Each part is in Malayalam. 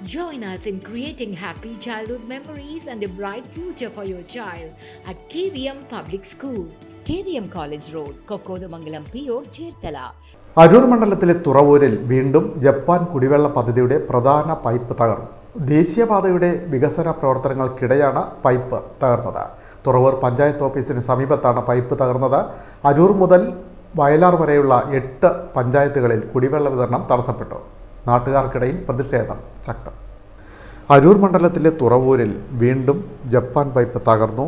Join us in creating happy childhood memories and a bright future for your child at KVM Public School. KVM College Road, Kokodamangalam PO, Chertala. Aroor മണ്ഡലത്തിലെ തുറവൂരിൽ വീണ്ടും ജപ്പാൻ കുടിവെള്ള പദ്ധതിയുടെ പ്രധാന പൈപ്പ് തകർന്നു ദേശീയപാതയുടെ വികസന പ്രവർത്തനങ്ങൾക്കിടെയാണ് പൈപ്പ് തകർന്നത് തുറവൂർ പഞ്ചായത്ത് ഓഫീസിന് സമീപത്താണ് പൈപ്പ് തകർന്നത് അരൂർ മുതൽ വയലാർ വരെയുള്ള എട്ട് പഞ്ചായത്തുകളിൽ കുടിവെള്ള വിതരണം തടസ്സപ്പെട്ടു നാട്ടുകാർക്കിടയിൽ പ്രതിഷേധം ശക്തം. അരൂർ മണ്ഡലത്തിലെ തുറവൂരിൽ വീണ്ടും ജപ്പാൻ പൈപ്പ് തകർന്നു.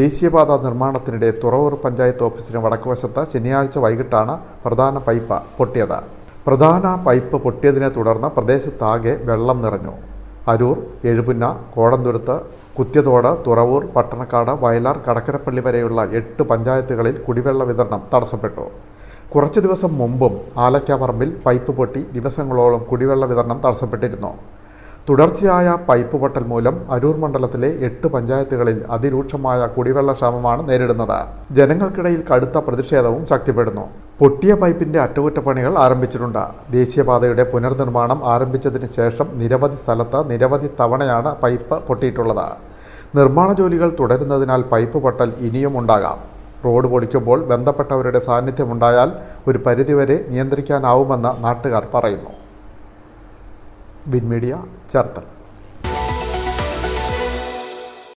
ദേശീയപാത നിർമ്മാണത്തിനിടെ തുറവൂർ പഞ്ചായത്ത് ഓഫീസിന് വടക്കുവശത്ത് ശനിയാഴ്ച വൈകിട്ടാണ് പ്രധാന പൈപ്പ് പൊട്ടിയത്. പ്രധാന പൈപ്പ് പൊട്ടിയതിനെ തുടർന്ന് പ്രദേശത്താകെ വെള്ളം നിറഞ്ഞു. അരൂർ എഴുപുന്ന കോടന്തുരുത്ത് കുത്യതോട് തുറവൂർ പട്ടണക്കാട് വയലാർ കടക്കരപ്പള്ളി വരെയുള്ള എട്ട് പഞ്ചായത്തുകളിൽ കുടിവെള്ള വിതരണം തടസ്സപ്പെട്ടു. കുറച്ചു ദിവസം മുമ്പും ആലക്കാപറമ്പിൽ പൈപ്പ് പൊട്ടി ദിവസങ്ങളോളം കുടിവെള്ള വിതരണം തടസ്സപ്പെട്ടിരുന്നു. തുടർച്ചയായ പൈപ്പ് പൊട്ടൽ മൂലം അരൂർ മണ്ഡലത്തിലെ എട്ട് പഞ്ചായത്തുകളിൽ അതിരൂക്ഷമായ കുടിവെള്ള ക്ഷാമമാണ് നേരിടുന്നത്. ജനങ്ങൾക്കിടയിൽ കടുത്ത പ്രതിഷേധവും ശക്തിപ്പെടുന്നു. പൊട്ടിയ പൈപ്പിന്റെ അറ്റകുറ്റപ്പണികൾ ആരംഭിച്ചിട്ടുണ്ട്. ദേശീയപാതയുടെ പുനർനിർമ്മാണം ആരംഭിച്ചതിന് ശേഷം നിരവധി സ്ഥലത്ത് നിരവധി തവണയാണ് പൈപ്പ് പൊട്ടിയിട്ടുള്ളത്. നിർമ്മാണ ജോലികൾ തുടരുന്നതിനാൽ പൈപ്പ് പൊട്ടൽ ഇനിയും ഉണ്ടാകാം. റോഡ് പൊളിക്കുമ്പോൾ ബന്ധപ്പെട്ടവരുടെ സാന്നിധ്യമുണ്ടായാൽ ഒരു പരിധിവരെ നിയന്ത്രിക്കാനാവുമെന്ന് നാട്ടുകാർ പറയുന്നു. വിൻമീഡിയ ചേർത്തൽ